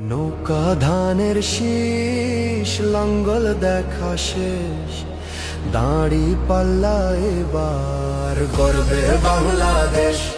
নৌকা ধানের শীষ লাঙ্গল দেখা শেষ। দাঁড়ি পাল্লা এবার গর্বে বাংলাদেশ।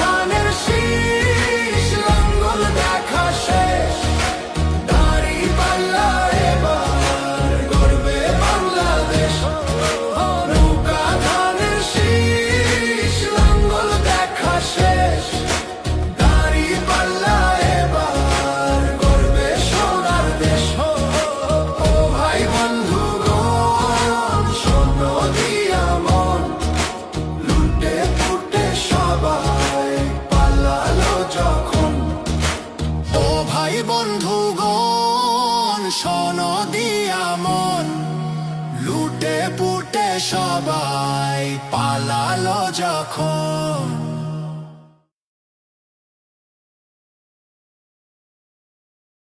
শোন দিয়া মন লুটে পুটে সবাই পালালো যখন।